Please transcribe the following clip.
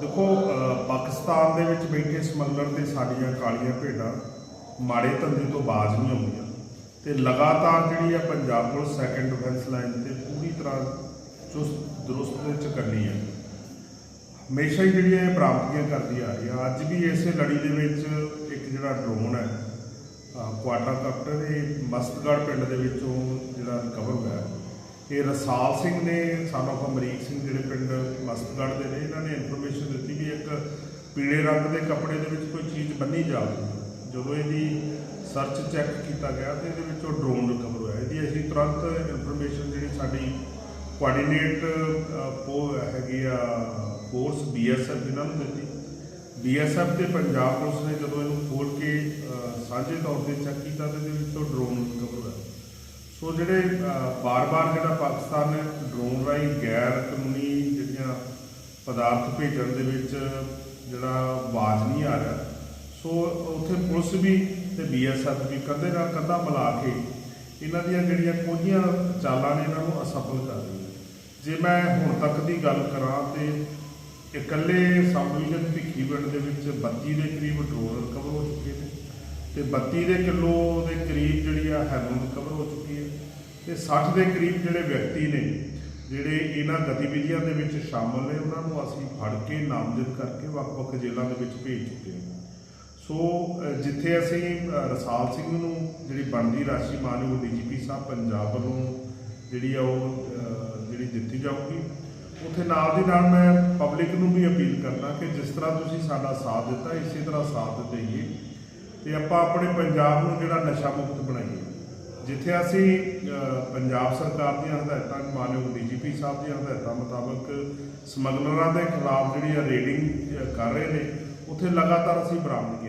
ਦੇਖੋ ਪਾਕਿਸਤਾਨ ਦੇ ਵਿੱਚ ਬੈਠੇ ਸਮਗਲਰ ਤੇ ਸਾਡੀਆਂ ਕਾਲੀਆਂ ਭੇਡਾਂ ਮਾੜੇ ਧੰਦੇ ਤੋਂ ਬਾਜ਼ ਨਹੀਂ ਆਉਂਦੀਆਂ। ਤੇ ਲਗਾਤਾਰ ਜਿਹੜੀ ਆ Punjab police second defence line ਤੇ ਪੂਰੀ ਤਰ੍ਹਾਂ ਚੁਸਤ, ਦਰੁਸਤ ਵਿੱਚ ਕਰਨੀ ਹੈ ਹਮੇਸ਼ਾ ਹੀ ਜਿਹੜੀ ਇਹ ਪ੍ਰਾਪਤੀਆਂ ਕਰਦੀ ਆ ਰਹੀ ਆ ਅੱਜ ਵੀ ਇਸੇ ਲੜੀ ਦੇ ਵਿੱਚ ਇੱਕ ਜਿਹੜਾ ਡਰੋਨ ਹੈ ਕੁਆਟਰ ਕਾਪਟਰ, ਇਹ ਮਸਤਗੜ੍ਹ ਪਿੰਡ ਦੇ ਵਿੱਚੋਂ ਜਿਹੜਾ ਰਿਕਵਰ ਹੋਇਆ। ਇਹ ਰਸਾਲ ਸਿੰਘ ਨੇ, ਸਾਨੂੰ ਅਮਰੀਕ ਸਿੰਘ ਜਿਹੜੇ ਪਿੰਡ ਮਸਤਗੜ੍ਹ ਦੇ ਨੇ, ਇਹਨਾਂ ਨੇ ਇਨਫੋਰਮੇਸ਼ਨ ਦਿੱਤੀ ਵੀ ਇੱਕ ਪੀਲੇ ਰੰਗ ਦੇ ਕੱਪੜੇ ਦੇ ਵਿੱਚ ਕੋਈ ਚੀਜ਼ ਬੰਨੀ ਜਾਵੇ। ਜਦੋਂ ਇਹਦੀ ਸਰਚ ਚੈੱਕ ਕੀਤਾ ਗਿਆ ਤੇ ਇਹਦੇ ਵਿੱਚੋਂ ਡਰੋਨ ਰਿਕਵਰ ਹੋਇਆ। ਇਹਦੀ ਅਸੀਂ ਤੁਰੰਤ ਇਨਫੋਰਮੇਸ਼ਨ ਜਿਹੜੀ ਸਾਡੀ ਕੋਆਰਡੀਨੇਟ ਪੋ, ਹੈਗੀ ਆ ਫੋਰਸ ਬੀਐਸਐਫ ਇਹਨਾਂ ਨੂੰ ਦਿੱਤੀ। ਬੀਐਸਐਫ ਤੇ ਪੰਜਾਬ ਪੁਲਿਸ ਨੇ ਜਦੋਂ ਇਹਨੂੰ ਖੋਲ ਕੇ ਸਾਂਝੇ ਤੌਰ ਤੇ ਚੈੱਕ ਕੀਤਾ ਤੇ ਇਹਦੇ ਵਿੱਚੋਂ ਡਰੋਨ ਰਿਕਵਰ ਹੋਇਆ। ਸੋ ਜਿਹੜੇ ਅਹ, ਬਾਰ-ਬਾਰ ਜਿਹੜਾ ਪਾਕਿਸਤਾਨ ਨੇ ਡਰੋਨ ਰਾਹੀਂ ਗੈਰ ਕਾਨੂੰਨੀ ਜਿਹੜੀਆਂ ਪਦਾਰਥ ਭੇਜਣ ਦੇ ਵਿੱਚ ਜਿਹੜਾ ਆਵਾਜ਼ ਨਹੀਂ ਆ ਰਿਹਾ ਸੋ ਉੱਥੇ ਪੁਲਿਸ ਵੀ ਤੇ ਬੀਐਸਐਫ ਵੀ ਕੰਧੇ ਨਾਲ ਕੰਧਾ ਮਿਲਾ ਕੇ ਇਹਨਾਂ ਦੀਆਂ ਜਿਹੜੀਆਂ ਕੋਝੀਆਂ ਚਾਲਾਂ ਨੇ ਇਹਨਾਂ ਨੂੰ ਅਸਫਲ ਕਰ ਦਿੱਤੀਆਂ ਜੇ ਮੈਂ ਹੁਣ ਤੱਕ ਦੀ ਗੱਲ ਕਰਾਂ ਤੇ ਇਕੱਲੇ ਸਬ ਡਿਵੀਜ਼ਨ ਭਿੱਖੀਵਿੰਡ ਦੇ ਵਿੱਚ 32 ਦੇ ਕਰੀਬ ਡਰੋਨ ਰਿਕਵਰ ਹੋ ਚੁੱਕੇ ਨੇ। ਤੇ 32 ਦੇ ਕਿਲੋ ਦੇ ਕਰੀਬ ਜਿਹੜੀ ਆ ਹੈਰੋਨ ਰਿਕਵਰ ਹੋ ਚੁੱਕੀ ਹੈ ਤੇ 60 ਦੇ ਕਰੀਬ ਜਿਹੜੇ ਵਿਅਕਤੀ ਨੇ, ਜਿਹੜੇ ਇਹਨਾਂ ਗਤੀਵਿਧੀਆਂ ਦੇ ਵਿੱਚ ਸ਼ਾਮਲ ਨੇ, ਉਹਨਾਂ ਨੂੰ ਅਸੀਂ ਫੜ ਕੇ ਨਾਮਜ਼ਦ ਕਰਕੇ ਵੱਖ-ਵੱਖ ਜੇਲ੍ਹਾਂ ਦੇ ਵਿੱਚ ਭੇਜ ਚੁੱਕੇ ਹਾਂ। ਸੋ ਜਿੱਥੇ ਅਸੀਂ ਰਸਾਲ ਸਿੰਘ ਨੂੰ ਜਿਹੜੀ ਬਣਦੀ ਰਾਸ਼ੀ ਮਾਨਯੋਗ ਡੀਜੀਪੀ ਸਾਹਿਬ ਪੰਜਾਬ ਵੱਲੋਂ ਜਿਹੜੀ ਆ ਉਹ ਜਿਹੜੀ ਦਿੱਤੀ ਜਾਊਗੀ, ਉੱਥੇ ਨਾਲ ਦੀ ਨਾਲ ਮੈਂ ਪਬਲਿਕ ਨੂੰ ਵੀ ਅਪੀਲ ਕਰਦਾ ਕਿ ਜਿਸ ਤਰ੍ਹਾਂ ਤੁਸੀਂ ਸਾਡਾ ਸਾਥ ਦਿੱਤਾ, ਇਸੇ ਤਰ੍ਹਾਂ ਸਾਥ ਦੇਈਏ। ਤੇ ਆਪਾਂ ਆਪਣੇ ਪੰਜਾਬ ਨੂੰ ਜਿਹੜਾ ਨਸ਼ਾ ਮੁਕਤ ਬਣਾਈਏ, ਜਿੱਥੇ ਅਸੀਂ ਪੰਜਾਬ ਸਰਕਾਰ ਦੀਆਂ ਹਦਾਇਤਾਂ, ਮਾਨਯੋਗ ਡੀਜੀਪੀ ਸਾਹਿਬ ਦੀਆਂ ਹਦਾਇਤਾਂ ਮੁਤਾਬਕ ਸਮਗਲਰਾਂ ਦੇ ਖਿਲਾਫ ਜਿਹੜੀ ਆ ਰੇਡਿੰਗ ਕਰ ਰਹੇ ਨੇ, ਉੱਥੇ ਲਗਾਤਾਰ ਅਸੀਂ ਬਰਾਮਦ